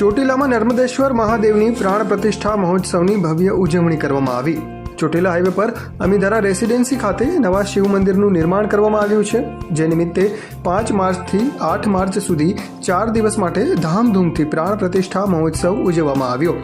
ચોટીલામાં નર્મદેશ્વર મહાદેવની પ્રાણ પ્રતિષ્ઠા મહોત્સવની ભવ્ય ઉજવણી કરવામાં આવી. ચોટીલા હાઈવે પર અમીધારા રેસિડેન્સી ખાતે નવા શિવ મંદિરનું નિર્માણ કરવામાં આવ્યું છે, જે નિમિત્તે પાંચ માર્ચથી આઠ માર્ચ સુધી ચાર દિવસ માટે ધામધૂમથી પ્રાણ પ્રતિષ્ઠા મહોત્સવ ઉજવવામાં આવ્યો.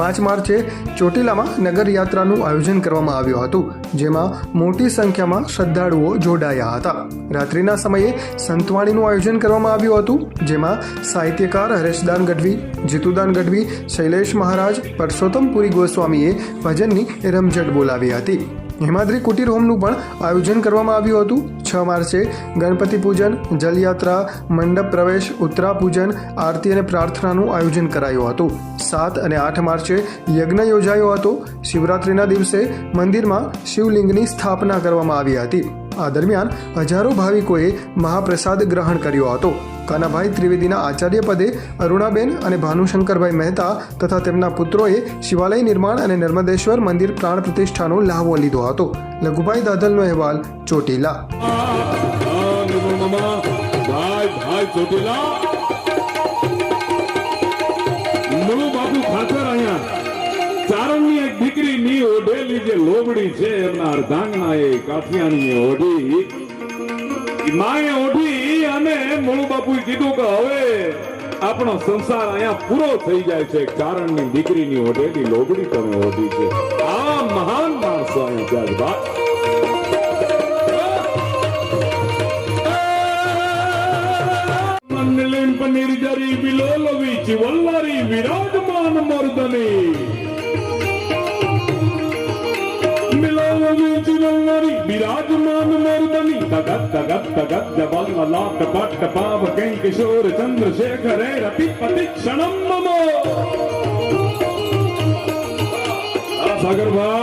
પાંચ માર્ચે ચોટીલામાં નગરયાત્રાનું આયોજન કરવામાં આવ્યું હતું, જેમાં મોટી સંખ્યામાં શ્રદ્ધાળુઓ જોડાયા હતા. રાત્રિના સમયે સંતવાણીનું આયોજન કરવામાં આવ્યું હતું, જેમાં સાહિત્યકાર હરેશદાન ગઢવી, જીતુદાન ગઢવી, શૈલેષ મહારાજ પરસોત્તમપુરી ગોસ્વામીએ ભજનની રમઝટ બોલાવી હતી. હેમાદ્રી કુટીર હોમનું પણ આયોજન કરવામાં આવ્યું હતું છ માર્ચે ગણપતિ પૂજન, જલયાત્રા, મંડપ પ્રવેશ ઉત્તરા પૂજન આરતી અને પ્રાર્થનાનું આયોજન કરાયું હતું. સાત અને આઠ માર્ચે યજ્ઞ યોજાયો હતો. શિવરાત્રિના દિવસે મંદિરમાં શિવલિંગની સ્થાપના કરવામાં આવી હતી. આ દરમિયાન હજારો ભાવિકોએ મહાપ્રસાદ ગ્રહણ કર્યો હતો. કાનાભાઈ ત્રિવેદીના આચાર્ય પદે અરુણાબેન અને ભાનુશંકરભાઈ મહેતા તથા તેમના પુત્રોએ શિવાલય નિર્માણ અને નર્મદેશ્વર મંદિર પ્રાણ પ્રતિષ્ઠાનો લાહવો લીધો હતો. લઘુભાઈ દાદલનો અહેવાલ, ચોટીલા. અને મુળુ બાપુએ કીધું કે હવે આપણો સંસાર અહીંયા પૂરો થઈ જાય છે ચારણની દીકરીની ઓઢેલી લોબડી તમે ઓઢી છે આ મહાન માણસો અહીંયા છે ભાઈ మంగళింప నిర్జరి విలోల వీచి వల్లరి విరాజమాన మరుదని మిలోల विराजमान मरुदमी तगत तगत तगत जबल मलाप टपट टपाव कहीं किशोर चंद्रशेखर रति पति क्षणम ममो सागर भाई